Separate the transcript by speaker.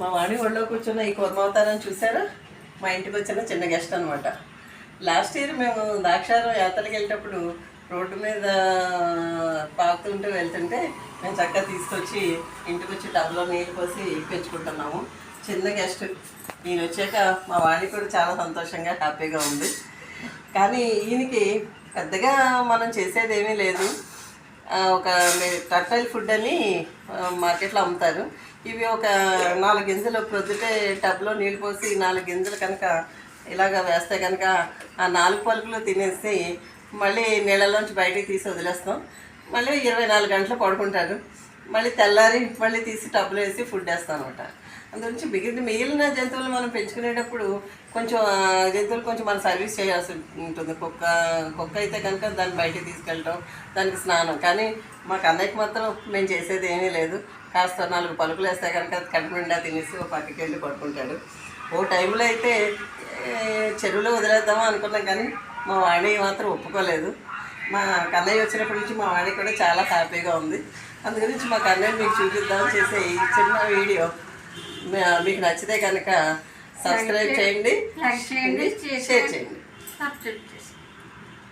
Speaker 1: మా వాడి ఒళ్ళో కూర్చున్న ఈ కుర్మవతారం చూసారా మా ఇంటికి వచ్చిన చిన్న గెస్ట్ అనమాట లాస్ట్ ఇయర్ మేము ద్రాక్షారం యాత్రకి వెళ్ళేటప్పుడు రోడ్డు మీద పాకుతుంటూ వెళ్తుంటే మేము చక్కగా తీసుకొచ్చి ఇంటికి వచ్చి టబ్లో నీళ్ళు పోసి పెంచుకుంటున్నాము. చిన్న గెస్ట్. ఈయన వచ్చాక మా వాణి కూడా చాలా సంతోషంగా హ్యాపీగా ఉంది. కానీ ఈయనకి పెద్దగా మనం చేసేది ఏమీ లేదు ఒక టర్టైల్ ఫుడ్ అని మార్కెట్లో అమ్ముతారు. ఇవి ఒక నాలుగు గింజలు ప్రొద్దుటే టబ్లో నీళ్ళు పోసి నాలుగు గింజలు కనుక ఇలాగ వేస్తే కనుక ఆ నాలుగు పలుకులు తినేసి మళ్ళీ నీళ్ళలోంచి బయటికి తీసి వదిలేస్తాం. మళ్ళీ ఇరవై నాలుగు గంటలు పడుకుంటారు. మళ్ళీ తెల్లారి మళ్ళీ తీసి టబ్లో వేసి ఫుడ్ వేస్తానమాట. అనమాట అందుగురించి మిగిలిన మిగిలిన జంతువులు మనం పెంచుకునేటప్పుడు కొంచెం జంతువులు కొంచెం మనం సర్వీస్ చేయాల్సి ఉంటుంది. కుక్క కుక్క అయితే కనుక దాన్ని బయటికి తీసుకెళ్ళటం దానికి స్నానం. కానీ మా కన్నయ్యకి మాత్రం మేము చేసేది ఏమీ లేదు. కాస్త నాలుగు పలుకులు వేస్తే కనుక అది కడుపు నిండా తినేసి ఒక పక్కకి వెళ్ళి పడుకుంటాడు. ఓ టైంలో అయితే చెరువులో వదిలేద్దామా అనుకున్నాం కానీ మా వాణి మాత్రం ఒప్పుకోలేదు. మా కన్నయ్య వచ్చినప్పటి నుంచి మా వాణి కూడా చాలా హ్యాపీగా ఉంది. అందు గురించి మా కన్నయ్య మీకు చూపిద్దామని చేసే ఈ చిన్న వీడియో. మీకు నచ్చితే కనుక సబ్స్క్రైబ్ చేయండి.
Speaker 2: లైక్ చేయండి
Speaker 1: షేర్
Speaker 2: చేయండి.